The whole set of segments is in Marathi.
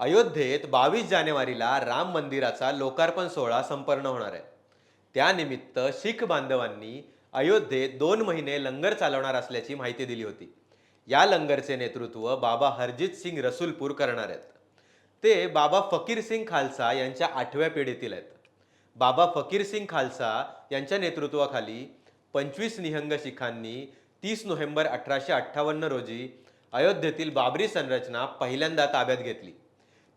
अयोध्येत बावीस जानेवारीला राम मंदिराचा लोकार्पण सोहळा संपन्न होणार आहे. त्यानिमित्त शीख बांधवांनी अयोध्येत दोन महिने लंगर चालवणार असल्याची माहिती दिली होती. या लंगरचे नेतृत्व बाबा हरजित सिंग रसूलपूर करणार आहेत. ते बाबा फकीर सिंग खालसा यांच्या आठव्या पिढीतील आहेत. बाबा फकीर सिंग खालसा यांच्या नेतृत्वाखाली पंचवीस निहंग शिखांनी तीस नोव्हेंबर अठराशे अठ्ठावन्न रोजी अयोध्येतील बाबरी संरचना पहिल्यांदा ताब्यात घेतली.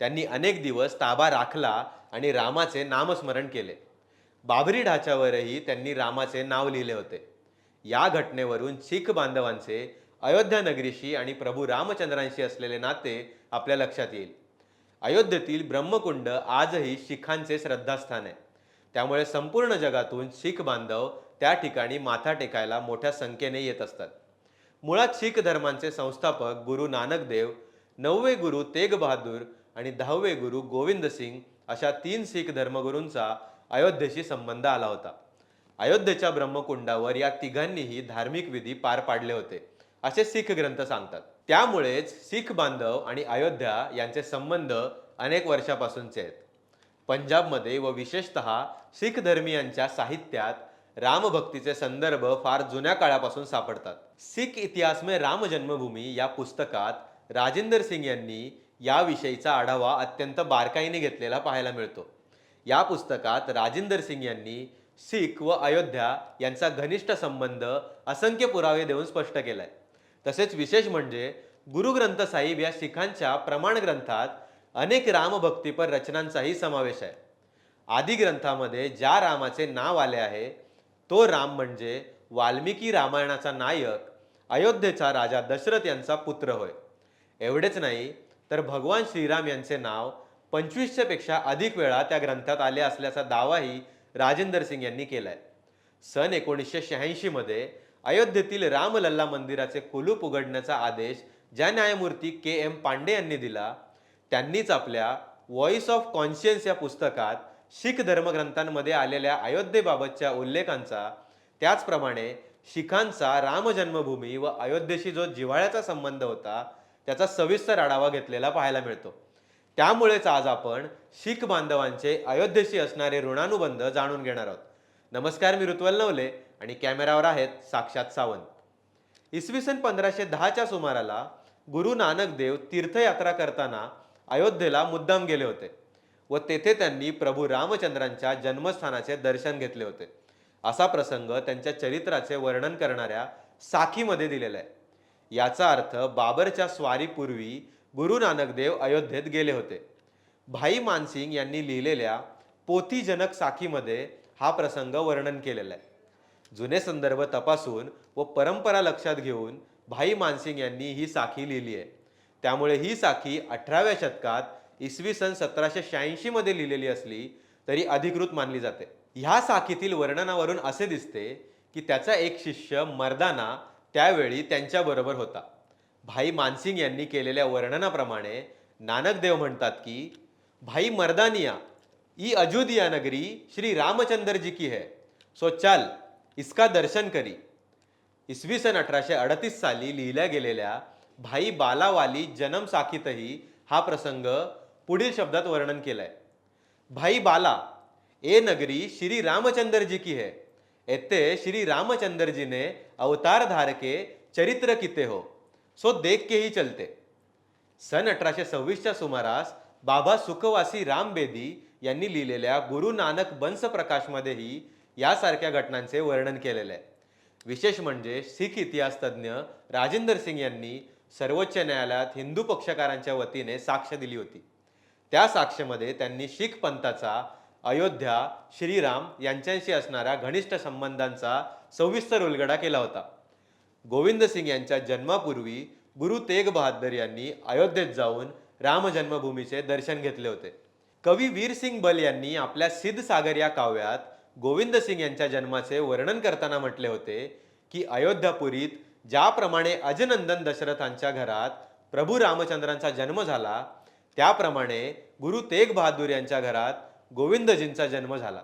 त्यांनी अनेक दिवस ताबा राखला आणि रामाचे नामस्मरण केले. बाबरी ढाच्यावरही त्यांनी रामाचे नाव लिहिले होते. या घटनेवरून शीख बांधवांचे अयोध्या नगरीशी आणि प्रभू रामचंद्रांशी असलेले नाते आपल्या लक्षात येईल. अयोध्येतील ब्रह्मकुंड आजही शिखांचे श्रद्धास्थान आहे. त्यामुळे संपूर्ण जगातून शीख बांधव त्या ठिकाणी माथा टेकायला मोठ्या संख्येने येत असतात. मुळात शीख धर्मांचे संस्थापक गुरु नानक देव नववे गुरु तेग बहादूर आणि दहावे गुरु गोविंद सिंग अशा तीन शीख धर्मगुरूंचा अयोध्येशी संबंध आला होता. अयोध्येच्या ब्रह्मकुंडावर या तिघांनीही धार्मिक विधी पार पाडले होते असे शीख ग्रंथ सांगतात. त्यामुळेच शीख बांधव आणि अयोध्या यांचे संबंध अनेक वर्षापासूनचे आहेत. पंजाबमध्ये व विशेषतः शीख धर्मीयांच्या साहित्यात रामभक्तीचे संदर्भ फार जुन्या काळापासून सापडतात. सिख इतिहास में राम जन्मभूमी या पुस्तकात राजेंद्र सिंग यांनी याविषयीचा आढावा अत्यंत बारकाईने घेतलेला पाहायला मिळतो. या पुस्तकात राजेंदर सिंग यांनी शीख व अयोध्या यांचा घनिष्ठ संबंध असंख्य पुरावे देऊन स्पष्ट केलाय. तसेच विशेष म्हणजे गुरु ग्रंथ साहिब या शिखांच्या प्रमाण ग्रंथात अनेक रामभक्तीपर रचनांचाही समावेश आहे. आदी ग्रंथामध्ये ज्या रामाचे नाव आले आहे तो राम म्हणजे वाल्मिकी रामायणाचा नायक अयोध्येचा राजा दशरथ यांचा पुत्र होय. एवढेच नाही तर भगवान श्रीराम यांचे नाव पंचवीसशेपेक्षा अधिक वेळा त्या ग्रंथात आले असल्याचा दावाही राजेंद्र सिंग यांनी केलाय. सन एकोणीसशे शहाऐंशी मध्ये अयोध्येतील रामलल्ला मंदिराचे कुलूप उघडण्याचा आदेश ज्या न्यायमूर्ती के एम पांडे यांनी दिला त्यांनीच आपल्या व्हॉइस ऑफ कॉन्शियन्स या पुस्तकात शीख धर्मग्रंथांमध्ये आलेल्या अयोध्येबाबतच्या उल्लेखांचा त्याचप्रमाणे शिखांचा राम जन्मभूमी व अयोध्येशी जो जिव्हाळ्याचा संबंध होता त्याचा सविस्तर आढावा घेतलेला पाहायला मिळतो. त्यामुळेच आज आपण शीख बांधवांचे अयोध्येशी असणारे ऋणानुबंध जाणून घेणार आहोत. नमस्कार मी ऋत्वल नवले आणि कॅमेरावर आहेत साक्षात सावंत. इसवी सन पंधराशे दहाच्या सुमाराला गुरु नानक देव तीर्थयात्रा करताना अयोध्येला मुद्दाम गेले होते व तेथे त्यांनी प्रभू रामचंद्रांच्या जन्मस्थानाचे दर्शन घेतले होते. असा प्रसंग त्यांच्या चरित्राचे वर्णन करणाऱ्या साखीमध्ये दिलेला आहे. याचा अर्थ बाबरच्या स्वारीपूर्वी गुरु नानक देव अयोध्येत गेले होते. भाई मानसिंग यांनी लिहिलेल्या पोथीजनक साखीमध्ये हा प्रसंग वर्णन केलेला आहे. जुने संदर्भ तपासून व परंपरा लक्षात घेऊन भाई मानसिंग यांनी ही साखी लिहिली आहे. त्यामुळे ही साखी अठराव्या शतकात इसवी सन सतराशे शहाऐंशीमध्ये लिहिलेली असली तरी अधिकृत मानली जाते. ह्या साखीतील वर्णनावरून असे दिसते की त्याचा एक शिष्य मर्दाना त्यावेळी त्यांच्याबरोबर होता. भाई मानसिंग यांनी केलेल्या वर्णनाप्रमाणे नानकदेव म्हणतात की भाई मर्दानिया ई अयोध्या नगरी श्री रामचंद्र जी की है. सो चल इसका दर्शन करी. इसवी सन अठराशे अडतीस साली लिहिल्या गेलेल्या भाई बालावाली जन्म साखीतही हा प्रसंग पुढील शब्दात वर्णन केलाय. भाई बाला ए नगरी श्री रामचंद्र जी की है. एते श्री रामचंद्र जी ने अवतार धार के चरित्र किते हो. सो देख के ही चलते. सन अठराशे सव्वीसच्या सुमारास बाबा सुखवासी राम बेदी यांनी लिहिलेल्या गुरु नानक बंस प्रकाशमध्येही यासारख्या घटनांचे वर्णन केलेले आहे. विशेष म्हणजे शीख इतिहास तज्ज्ञ राजेंद्र सिंग यांनी सर्वोच्च न्यायालयात हिंदू पक्षकारांच्या वतीने साक्ष दिली होती. त्या साक्षेमध्ये त्यांनी शीख पंथाचा अयोध्या श्रीराम यांच्याशी असणाऱ्या घनिष्ठ संबंधांचा सविस्तर उलगडा केला होता. गोविंद सिंग यांच्या जन्मापूर्वी गुरु तेग बहादर यांनी अयोध्येत जाऊन रामजन्मभूमीचे दर्शन घेतले होते. कवी वीर सिंग बल यांनी आपल्या सिद्ध सागर या काव्यात गोविंद सिंग यांच्या जन्माचे वर्णन करताना म्हटले होते की अयोध्यापुरीत ज्याप्रमाणे अजनंदन दशरथांच्या घरात प्रभू रामचंद्रांचा जन्म झाला त्याप्रमाणे गुरु तेग बहादूर यांच्या घरात गोविंदजींचा जन्म झाला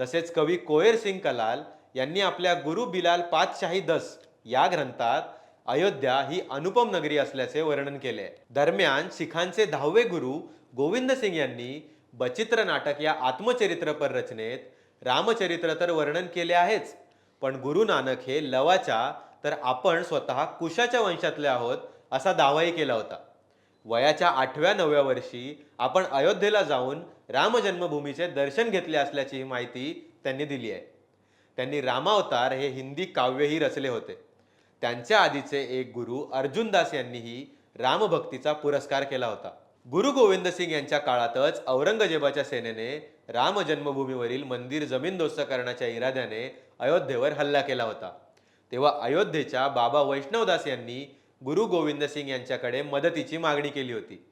तसेच कवी कोयर सिंग कलाल यांनी आपल्या गुरु बिलाल पातशाही दस या ग्रंथात अयोध्या ही अनुपम नगरी असल्याचे वर्णन केले आहे. दरम्यान शिखांचे दहावे गुरु गोविंद सिंग यांनी बचित्र नाटक या आत्मचरित्रपर रचनेत रामचरित्र तर वर्णन केले आहेच पण गुरु नानक हे लवाच्या तर आपण स्वतः कुशाच्या वंशातले आहोत असा दावाही केला होता वयाच्या आठव्या नवव्या वर्षी आपण अयोध्येला जाऊन राम जन्मभूमीचे दर्शन घेतले असल्याची माहिती त्यांनी दिली आहे. त्यांनी रामावतार हे हिंदी काव्यही रचले होते. त्यांच्या आधीचे एक गुरु अर्जुनदास यांनीही रामभक्तीचा पुरस्कार केला होता. गुरु गोविंद सिंग यांच्या काळातच औरंगजेबाच्या सेनेने राम जन्मभूमीवरील मंदिर जमीनदोस्त करण्याच्या इराद्याने अयोध्येवर हल्ला केला होता. तेव्हा अयोध्येच्या बाबा वैष्णवदास यांनी गुरु गोविंद सिंग यांच्याकडे मदतीची मागणी केली होती.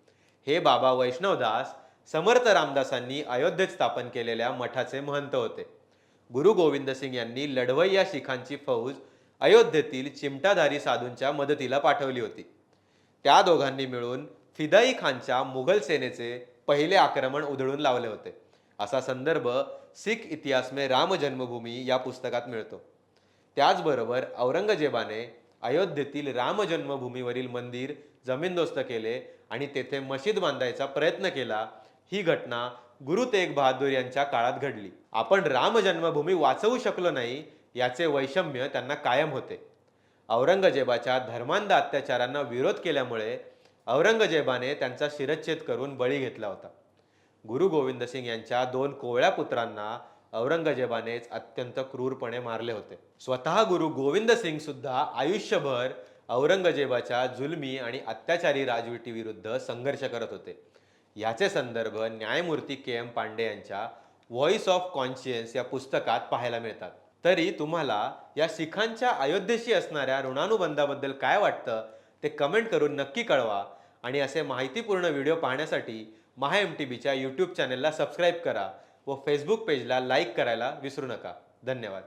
हे बाबा वैष्णवदास समर्थ रामदासांनी अयोध्येत स्थापन केलेल्या मठाचे महंत होते. गुरु गोविंद सिंग यांनी लढवई या शिखांची फौज अयोध्येतील चिमटाधारी साधूंच्या मदतीला पाठवली होती. त्या दोघांनी मिळून फिदाई खानच्या मुघल सेनेचे पहिले आक्रमण उधळून लावले होते. असा संदर्भ सिख इतिहास में राम जन्मभूमी या पुस्तकात मिळतो. त्याचबरोबर औरंगजेबाने अयोध्येतील रामजन्मभूमीवरील मंदिर जमीनदोस्त केले आणि तेथे मशीद बांधायचा प्रयत्न केला ही घटना गुरु तेग बहादूर यांच्या काळात घडली. आपण राम जन्मभूमी वाचवू शकलो नाही याचे वैषम्य त्यांना कायम होते. औरंगजेबाच्या धर्मांध अत्याचारांना विरोध केल्यामुळे औरंगजेबाने त्यांचा शिरच्छेद करून बळी घेतला होता. गुरु गोविंद सिंग यांच्या दोन कोवळ्या पुत्रांना औरंगजेबानेच अत्यंत क्रूरपणे मारले होते. स्वतः गुरु गोविंद सिंग सुद्धा आयुष्यभर औरंगजेबाच्या जुलमी आणि अत्याचारी राजवटीविरुद्ध संघर्ष करत होते. याचे संदर्भ न्यायमूर्ती के एम पांडे यांच्या व्हॉइस ऑफ कॉन्शियन्स या पुस्तकात पाहायला मिळतात. तरी तुम्हाला या शिखांच्या अयोध्येशी असणाऱ्या ऋणानुबंधाबद्दल काय वाटतं ते कमेंट करून नक्की कळवा आणि असे माहितीपूर्ण व्हिडिओ पाहण्यासाठी महा एम टी बीच्या यूट्यूब चॅनलला सबस्क्राईब करा. व फेसबुक पेजला लाईक करायला विसरू नका. धन्यवाद.